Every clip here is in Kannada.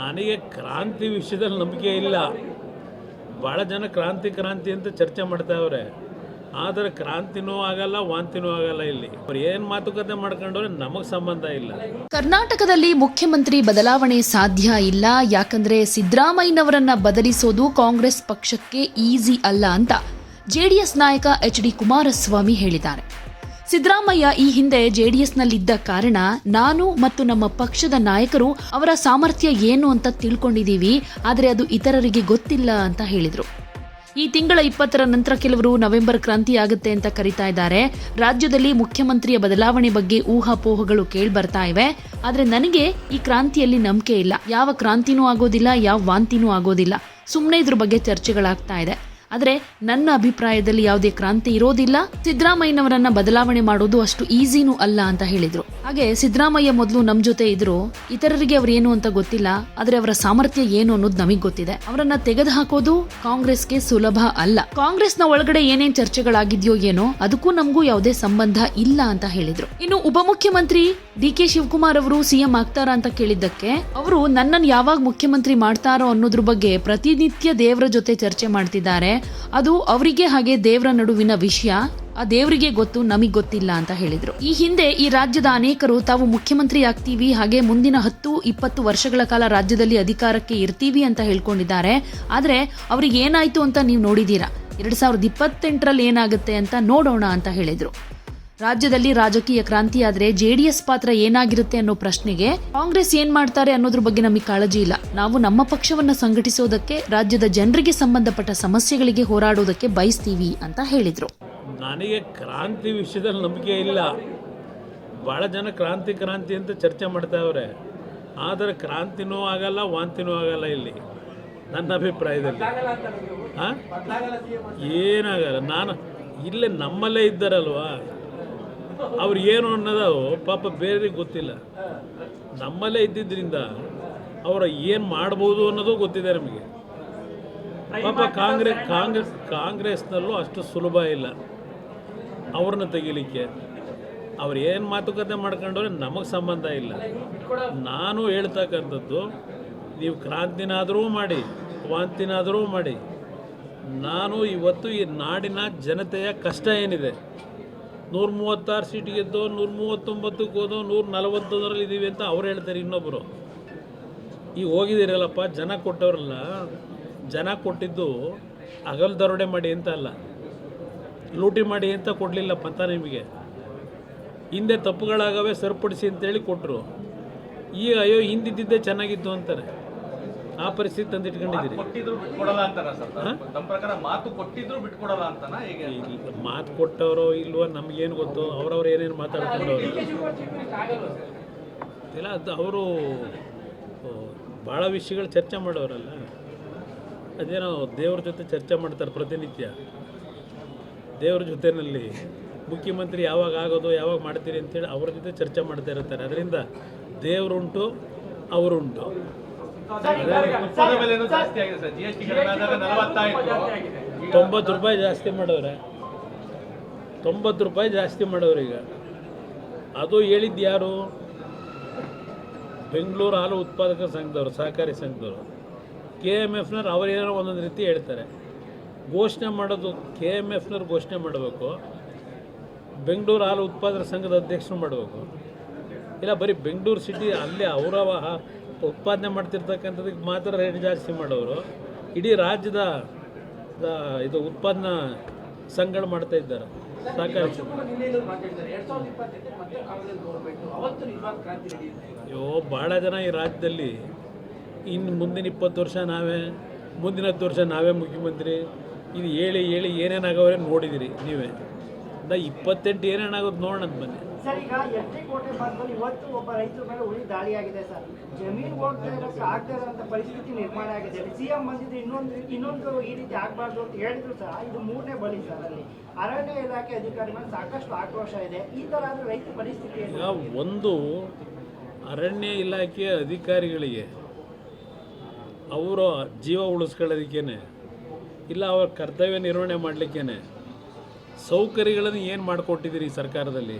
ನನಗೆ ಕ್ರಾಂತಿ ವಿಷಯದಲ್ಲಿ ನಂಬಿಕೆ ಇಲ್ಲ. ಭಾಳ ಜನ ಕ್ರಾಂತಿ ಕ್ರಾಂತಿ ಅಂತ ಚರ್ಚೆ ಮಾಡ್ತಾವ್ರೆ ಆದರೆ ಕ್ರಾಂತಿನೂ ಆಗಲ್ಲ, ವಾಂತಿನೂ ಆಗಲ್ಲ ಇಲ್ಲಿ. ಏನ್ ಮಾತುಕತೆ ಮಾಡ್ಕೊಂಡ್ರೆ ನಮಗೆ ಸಂಬಂಧ ಇಲ್ಲ. ಕರ್ನಾಟಕದಲ್ಲಿ ಮುಖ್ಯಮಂತ್ರಿ ಬದಲಾವಣೆ ಸಾಧ್ಯ ಇಲ್ಲ. ಯಾಕಂದ್ರೆ ಸಿದ್ದರಾಮಯ್ಯನವರನ್ನ ಬದಲಿಸೋದು ಕಾಂಗ್ರೆಸ್ ಪಕ್ಷಕ್ಕೆ ಈಸಿ ಅಲ್ಲ ಅಂತ ಜೆಡಿಎಸ್ ನಾಯಕ ಎಚ್ ಡಿ ಕುಮಾರಸ್ವಾಮಿ ಹೇಳಿದ್ದಾರೆ. ಸಿದ್ದರಾಮಯ್ಯ ಈ ಹಿಂದೆ ಜೆಡಿಎಸ್ನಲ್ಲಿದ್ದ ಕಾರಣ ನಾನು ಮತ್ತು ನಮ್ಮ ಪಕ್ಷದ ನಾಯಕರು ಅವರ ಸಾಮರ್ಥ್ಯ ಏನು ಅಂತ ತಿಳ್ಕೊಂಡಿದ್ದೀವಿ, ಆದರೆ ಅದು ಇತರರಿಗೆ ಗೊತ್ತಿಲ್ಲ ಅಂತ ಹೇಳಿದರು. ಈ ತಿಂಗಳ ಇಪ್ಪತ್ತರ ನಂತರ ಕೆಲವರು ನವೆಂಬರ್ ಕ್ರಾಂತಿ ಆಗುತ್ತೆ ಅಂತ ಕರಿತಾ ಇದ್ದಾರೆ. ರಾಜ್ಯದಲ್ಲಿ ಮುಖ್ಯಮಂತ್ರಿಯ ಬದಲಾವಣೆ ಬಗ್ಗೆ ಊಹಾಪೋಹಗಳು ಕೇಳಿ ಬರ್ತಾ ಇವೆ. ಆದರೆ ನನಗೆ ಈ ಕ್ರಾಂತಿಯಲ್ಲಿ ನಂಬಿಕೆ ಇಲ್ಲ. ಯಾವ ಕ್ರಾಂತಿನೂ ಆಗೋದಿಲ್ಲ, ಯಾವ ವಾಂತಿನೂ ಆಗೋದಿಲ್ಲ. ಸುಮ್ಮನೆ ಇದ್ರ ಬಗ್ಗೆ ಚರ್ಚೆಗಳಾಗ್ತಾ ಇದೆ. ಆದ್ರೆ ನನ್ನ ಅಭಿಪ್ರಾಯದಲ್ಲಿ ಯಾವುದೇ ಕ್ರಾಂತಿ ಇರೋದಿಲ್ಲ. ಸಿದ್ದರಾಮಯ್ಯನವರನ್ನ ಬದಲಾವಣೆ ಮಾಡೋದು ಅಷ್ಟು ಈಸಿನೂ ಅಲ್ಲ ಅಂತ ಹೇಳಿದ್ರು. ಹಾಗೆ ಸಿದ್ದರಾಮಯ್ಯ ಮೊದಲು ನಮ್ಮ ಜೊತೆ ಇದ್ರು. ಇತರರಿಗೆ ಅವ್ರೇನು ಅಂತ ಗೊತ್ತಿಲ್ಲ, ಆದರೆ ಅವರ ಸಾಮರ್ಥ್ಯ ಏನು ಅನ್ನೋದು ನಮಗ್ ಗೊತ್ತಿದೆ. ಅವರನ್ನ ತೆಗೆದು ಹಾಕೋದು ಕಾಂಗ್ರೆಸ್ಗೆ ಸುಲಭ ಅಲ್ಲ. ಕಾಂಗ್ರೆಸ್ನ ಒಳಗಡೆ ಏನೇನ್ ಚರ್ಚೆಗಳಾಗಿದ್ಯೋ ಏನೋ, ಅದಕ್ಕೂ ನಮಗೂ ಯಾವುದೇ ಸಂಬಂಧ ಇಲ್ಲ ಅಂತ ಹೇಳಿದ್ರು. ಇನ್ನು ಉಪಮುಖ್ಯಮಂತ್ರಿ ಡಿ ಕೆ ಶಿವಕುಮಾರ್ ಅವರು ಸಿಎಂ ಆಗ್ತಾರಾ ಅಂತ ಕೇಳಿದ್ದಕ್ಕೆ, ಅವರು ನನ್ನನ್ನು ಯಾವಾಗ ಮುಖ್ಯಮಂತ್ರಿ ಮಾಡ್ತಾರೋ ಅನ್ನೋದ್ರ ಬಗ್ಗೆ ಪ್ರತಿನಿತ್ಯ ದೇವರ ಜೊತೆ ಚರ್ಚೆ ಮಾಡ್ತಿದ್ದಾರೆ. ಅದು ಅವರಿಗೆ ಹಾಗೆ ದೇವರ ನಡುವಿನ ವಿಷಯ ಆ ದೇವರಿಗೆ ಗೊತ್ತು, ನಮಗ್ ಗೊತ್ತಿಲ್ಲ ಅಂತ ಹೇಳಿದ್ರು. ಈ ಹಿಂದೆ ಈ ರಾಜ್ಯದ ಅನೇಕರು ತಾವು ಮುಖ್ಯಮಂತ್ರಿ ಆಗ್ತೀವಿ, ಹಾಗೆ ಮುಂದಿನ ಹತ್ತು, ಇಪ್ಪತ್ತು ವರ್ಷಗಳ ಕಾಲ ರಾಜ್ಯದಲ್ಲಿ ಅಧಿಕಾರಕ್ಕೆ ಇರ್ತೀವಿ ಅಂತ ಹೇಳ್ಕೊಂಡಿದ್ದಾರೆ. ಆದ್ರೆ ಅವ್ರಿಗೆ ಏನಾಯ್ತು ಅಂತ ನೀವು ನೋಡಿದೀರಾ? ಎರಡ್ ಸಾವಿರದ ಇಪ್ಪತ್ತೆಂಟರಲ್ಲಿ ಏನಾಗುತ್ತೆ ಅಂತ ನೋಡೋಣ ಅಂತ ಹೇಳಿದ್ರು. ರಾಜ್ಯದಲ್ಲಿ ರಾಜಕೀಯ ಕ್ರಾಂತಿ ಆದ್ರೆ ಜೆಡಿಎಸ್ ಪಾತ್ರ ಏನಾಗಿರುತ್ತೆ ಅನ್ನೋ ಪ್ರಶ್ನೆಗೆ ಕಾಂಗ್ರೆಸ್ ಏನ್ ಮಾಡ್ತಾರೆ ಅನ್ನೋದ್ರ ಬಗ್ಗೆ ನಮಗೆ ಕಾಳಜಿ ಇಲ್ಲ. ನಾವು ನಮ್ಮ ಪಕ್ಷವನ್ನ ಸಂಘಟಿಸೋದಕ್ಕೆ, ರಾಜ್ಯದ ಜನರಿಗೆ ಸಂಬಂಧಪಟ್ಟ ಸಮಸ್ಯೆಗಳಿಗೆ ಹೋರಾಡೋದಕ್ಕೆ ಬಯಸ್ತೀವಿ ಅಂತ ಹೇಳಿದ್ರು. ನನಗೆ ಕ್ರಾಂತಿ ವಿಷಯದಲ್ಲಿ ನಂಬಿಕೆ ಇಲ್ಲ. ಭಾಳ ಜನ ಕ್ರಾಂತಿ ಕ್ರಾಂತಿ ಅಂತ ಚರ್ಚೆ ಮಾಡ್ತಾವ್ರೆ. ಆದರೆ ಕ್ರಾಂತಿನೂ ಆಗಲ್ಲ, ವಾಂತಿನೂ ಆಗಲ್ಲ ಇಲ್ಲಿ. ನನ್ನ ಅಭಿಪ್ರಾಯದಲ್ಲಿ. ಹಾಂ ಏನಾಗಲ್ಲ. ನಾನು ಇಲ್ಲೇ ನಮ್ಮಲ್ಲೇ ಇದ್ದಾರಲ್ವಾ? ಅವ್ರು ಏನು ಅನ್ನೋದು ಪಾಪ ಬೇರೆಯವ್ರಿಗೆ ಗೊತ್ತಿಲ್ಲ. ನಮ್ಮಲ್ಲೇ ಇದ್ದಿದ್ದರಿಂದ ಅವರ ಏನು ಮಾಡ್ಬೋದು ಅನ್ನೋದು ಗೊತ್ತಿದೆ ನಮಗೆ. ಪಾಪ ಕಾಂಗ್ರೆಸ್ ಕಾಂಗ್ರೆಸ್, ಕಾಂಗ್ರೆಸ್ನಲ್ಲೂ ಅಷ್ಟು ಸುಲಭ ಇಲ್ಲ. ಅವ್ರನ್ನ ತೆಗಿಲಿಕ್ಕೆ. ಅವ್ರು ಏನು ಮಾತುಕತೆ ಮಾಡ್ಕೊಂಡ್ರೆ ನಮಗೆ ಸಂಬಂಧ ಇಲ್ಲ. ನಾನು ಹೇಳ್ತಕ್ಕಂಥದ್ದು, ನೀವು ಕ್ರಾಂತಿನಾದರೂ ಮಾಡಿ ವಾಂತಿನಾದರೂ ಮಾಡಿ. ನಾನು ಇವತ್ತು ಈ ನಾಡಿನ ಜನತೆಯ ಕಷ್ಟ ಏನಿದೆ? ನೂರ ಮೂವತ್ತಾರು ಸೀಟ್ ಗೆದ್ದು ನೂರ ಮೂವತ್ತೊಂಬತ್ತಕ್ಕೆ ಹೋದೋ ನೂರ ನಲವತ್ತೊಂದರಲ್ಲಿ ಇದ್ದೀವಿ ಅಂತ ಅವ್ರು ಹೇಳ್ತಾರೆ ಇನ್ನೊಬ್ಬರು ಈಗ ಹೋಗಿದ್ದೀರಲ್ಲಪ್ಪ, ಜನ ಕೊಟ್ಟವ್ರಲ್ಲ, ಜನ ಕೊಟ್ಟಿದ್ದು ಅಗಲ್ ದರೋಡೆ ಮಾಡಿ ಅಂತ ಅಲ್ಲ. ಲೂಟಿ ಮಾಡಿ ಅಂತ ಕೊಡಲಿಲ್ಲಪ್ಪ ಅಂತ ನಿಮಗೆ. ಹಿಂದೆ ತಪ್ಪುಗಳಾಗವೇ ಸರಿಪಡಿಸಿ ಅಂತೇಳಿ ಕೊಟ್ಟರು ಈಗ ಅಯ್ಯೋ ಹಿಂದಿದ್ದಿದ್ದೇ ಚೆನ್ನಾಗಿತ್ತು ಅಂತಾರೆ. ಆ ಪರಿಸ್ಥಿತಿ ತಂದಿಟ್ಕೊಂಡಿದ್ದೀರಿ. ಮಾತು ಕೊಟ್ಟವರು ಇಲ್ವೋ ನಮಗೇನು ಗೊತ್ತು? ಅವ್ರವ್ರು ಏನೇನು ಮಾತಾಡ್ಕೊಂಡವ್ರು ಇಲ್ಲ ಅದು ಅವರು ಭಾಳ ವಿಷಯಗಳು ಚರ್ಚೆ ಮಾಡೋರಲ್ಲ. ಅದೇನೋ ದೇವ್ರ ಜೊತೆ ಚರ್ಚೆ ಮಾಡ್ತಾರೆ ಪ್ರತಿನಿತ್ಯ. ದೇವ್ರ ಜೊತೆಯಲ್ಲಿ ಮುಖ್ಯಮಂತ್ರಿ ಯಾವಾಗ ಆಗೋದು, ಯಾವಾಗ ಮಾಡ್ತೀರಿ ಅಂತೇಳಿ ಅವ್ರ ಜೊತೆ ಚರ್ಚೆ ಮಾಡ್ತಾ ಇರ್ತಾರೆ. ಅದರಿಂದ ದೇವರುಂಟು, ಅವರುಂಟು. ತೊಂಬತ್ತು ರೂಪಾಯಿ ಜಾಸ್ತಿ ಮಾಡವ್ರೆ ತೊಂಬತ್ತು ರೂಪಾಯಿ ಜಾಸ್ತಿ ಮಾಡವ್ರೆ ಅದು ಹೇಳಿದ್ದು ಯಾರು? ಬೆಂಗಳೂರು ಹಾಲು ಉತ್ಪಾದಕ ಸಂಘದವರು, ಸಹಕಾರಿ ಸಂಘದವರು. ಕೆ ಎಂ ಎಫ್ನವ್ರು ಅವರೇನೋ ಒಂದೊಂದು ರೀತಿ ಹೇಳ್ತಾರೆ. ಘೋಷಣೆ ಮಾಡೋದು ಕೆ ಎಂ ಎಫ್ನವ್ರು ಘೋಷಣೆ ಮಾಡಬೇಕು. ಬೆಂಗಳೂರು ಹಾಲು ಉತ್ಪಾದನಾ ಸಂಘದ ಅಧ್ಯಕ್ಷರು ಮಾಡಬೇಕು. ಇಲ್ಲ, ಬರೀ ಬೆಂಗಳೂರು ಸಿಟಿ ಅಲ್ಲೇ ಅವರ ಉತ್ಪಾದನೆ ಮಾಡ್ತಿರ್ತಕ್ಕಂಥದಕ್ಕೆ ಮಾತ್ರ ರೇಟ್ ಜಾಸ್ತಿ ಮಾಡೋರು. ಇಡೀ ರಾಜ್ಯದ ಇದು ಉತ್ಪಾದನಾ ಸಂಘಗಳು ಮಾಡ್ತಾ ಇದ್ದಾರೆ. ಸಂಘ. ಅಯ್ಯೋ ಭಾಳ ಜನ ಈ ರಾಜ್ಯದಲ್ಲಿ. ಇನ್ನು ಮುಂದಿನ ಇಪ್ಪತ್ತು ವರ್ಷ ನಾವೇ ಮುಂದಿನ ಹತ್ತು ವರ್ಷ ನಾವೇ ಮುಖ್ಯಮಂತ್ರಿ. ಇದು ಹೇಳಿ ಹೇಳಿ ಏನೇನಾಗವ್ರೆ ನೋಡಿದಿರಿ ನೀವೇ. ನಾ ಇಪ್ಪತ್ತೆಂಟು ಏನೇನಾಗೋದು ನೋಡೋಣ ಬನ್ನಿ. ಸರ್ ಈಗ ಎಸ್ ಕೋಟೆ ಭಾಗದಲ್ಲಿ ಇವತ್ತು ಒಬ್ಬ ರೈತರ ಮೇಲೆ ಉಳಿ ದಾಳಿಯಾಗಿದೆ ಸರ್. ಜಮೀನು ಹೋಗ್ತಾ ಆಗ್ತಾ ಇರೋಂಥ ಪರಿಸ್ಥಿತಿ ನಿರ್ಮಾಣ ಆಗಿದೆ. ಸಿಎಂ ಬಂದಿದ್ದು ಇನ್ನೊಂದು ಇನ್ನೊಂದು ಈ ರೀತಿ ಆಗಬಾರ್ದು ಅಂತ ಹೇಳಿದ್ರು ಸಹ ಇದು ಮೂರನೇ ಬಲಿ ಸರ್ ಅಲ್ಲಿ. ಅರಣ್ಯ ಇಲಾಖೆ ಅಧಿಕಾರಿ ಮೇಲೆ ಸಾಕಷ್ಟು ಆಕ್ರೋಶ ಇದೆ. ಈ ಥರ ಆದರೆ ರೈತರ ಪರಿಸ್ಥಿತಿ ಒಂದು ಅರಣ್ಯ ಇಲಾಖೆಯ ಅಧಿಕಾರಿಗಳಿಗೆ ಅವರು ಜೀವ ಉಳಿಸ್ಕೊಳ್ಳೋದಕ್ಕೇನೆ ಇಲ್ಲ, ಅವ್ರ ಕರ್ತವ್ಯ ನಿರ್ವಹಣೆ ಮಾಡಲಿಕ್ಕೇನೆ. ಸೌಕರ್ಯಗಳನ್ನು ಏನು ಮಾಡಿಕೊಟ್ಟಿದ್ದೀರಿ ಸರ್ಕಾರದಲ್ಲಿ?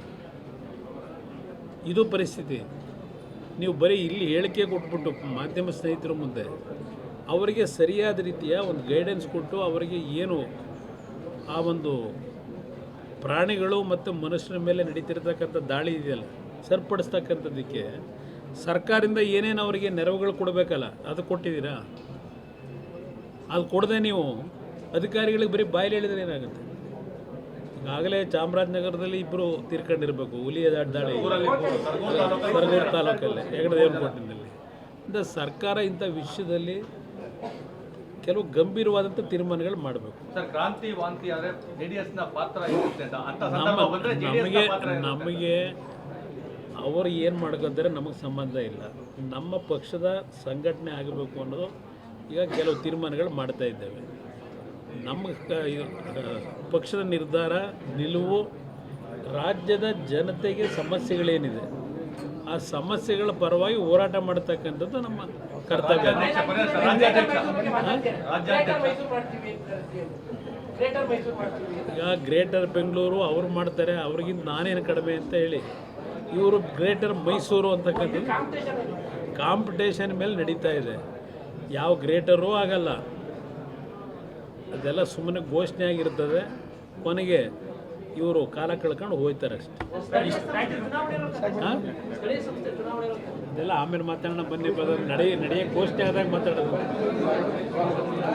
ಇದು ಪರಿಸ್ಥಿತಿ. ನೀವು ಬರೀ ಇಲ್ಲಿ ಹೇಳಿಕೆ ಕೊಟ್ಬಿಟ್ಟು ಮಾಧ್ಯಮ ಸ್ನೇಹಿತರ ಮುಂದೆ, ಅವರಿಗೆ ಸರಿಯಾದ ರೀತಿಯ ಒಂದು ಗೈಡೆನ್ಸ್ ಕೊಟ್ಟು ಅವರಿಗೆ ಏನು ಆ ಒಂದು ಪ್ರಾಣಿಗಳು ಮತ್ತು ಮನುಷ್ಯರ ಮೇಲೆ ನಡೀತಿರ್ತಕ್ಕಂಥ ದಾಳಿ ಇದೆಯಲ್ಲ, ಸರಿಪಡಿಸ್ತಕ್ಕಂಥದ್ದಕ್ಕೆ ಸರ್ಕಾರದಿಂದ ಏನೇನು ಅವರಿಗೆ ನೆರವುಗಳು ಕೊಡಬೇಕಲ್ಲ, ಅದು ಕೊಟ್ಟಿದ್ದೀರಾ? ಅದು ಕೊಡದೆ ನೀವು ಅಧಿಕಾರಿಗಳಿಗೆ ಬರೀ ಬಾಯಲ್ಲಿ ಹೇಳಿದ್ರೆ ಏನಾಗುತ್ತೆ? ಆಗಲೇ ಚಾಮರಾಜನಗರದಲ್ಲಿ ಇಬ್ಬರು ತೀರ್ಕೊಂಡಿರ್ಬೇಕು ಹುಲಿಯ ದಾಳಿ ಸರಗೂರು ತಾಲೂಕಲ್ಲಿ ಹೆಗಡೆ ದೇವನಕೋಟಿನಲ್ಲಿ ಇಂದ ಸರ್ಕಾರ ಇಂಥ ವಿಷಯದಲ್ಲಿ ಕೆಲವು ಗಂಭೀರವಾದಂಥ ತೀರ್ಮಾನಗಳು ಮಾಡಬೇಕು. ನಮಗೆ. ನಮಗೆ ಅವರು ಏನು ಮಾಡ್ಕೊತಾರೆ ನಮಗೆ ಸಂಬಂಧ ಇಲ್ಲ. ನಮ್ಮ ಪಕ್ಷದ ಸಂಘಟನೆ ಆಗಬೇಕು ಅನ್ನೋದು ಈಗ ಕೆಲವು ತೀರ್ಮಾನಗಳು ಮಾಡ್ತಾ ಇದ್ದೇವೆ. ನಮ್ಮ ಪಕ್ಷದ ನಿರ್ಧಾರ, ನಿಲುವು, ರಾಜ್ಯದ ಜನತೆಗೆ ಸಮಸ್ಯೆಗಳೇನಿದೆ, ಆ ಸಮಸ್ಯೆಗಳ ಪರವಾಗಿ ಹೋರಾಟ ಮಾಡ್ತಕ್ಕಂಥದ್ದು ನಮ್ಮ ಕರ್ತವ್ಯ. ಈಗ ಗ್ರೇಟರ್ ಬೆಂಗಳೂರು ಅವ್ರು ಮಾಡ್ತಾರೆ, ಅವ್ರಿಗಿಂತ ನಾನೇನು ಕಡಿಮೆ ಅಂತ ಹೇಳಿ, ಇವರು ಗ್ರೇಟರ್ ಮೈಸೂರು ಅಂತಕ್ಕಂಥದ್ದು. ಕಾಂಪಿಟೇಷನ್ ಮೇಲೆ ನಡೀತಾ ಇದೆ. ಯಾವ ಗ್ರೇಟರೂ ಆಗಲ್ಲ. ಅದೆಲ್ಲ ಸುಮ್ಮನೆ ಘೋಷಣೆ ಆಗಿರ್ತದೆ. ಕೊನೆಗೆ ಇವರು ಕಾಲ ಕಳ್ಕೊಂಡು ಹೋಗ್ತಾರೆ ಅಷ್ಟೇ. ಆಮೇಲೆ ಮಾತಾಡೋಣ ಬನ್ನಿ ಬದ ನಡೆಯ ನಡೆಯ ಘೋಷಣೆ ಆದಾಗ ಮಾತಾಡೋದು.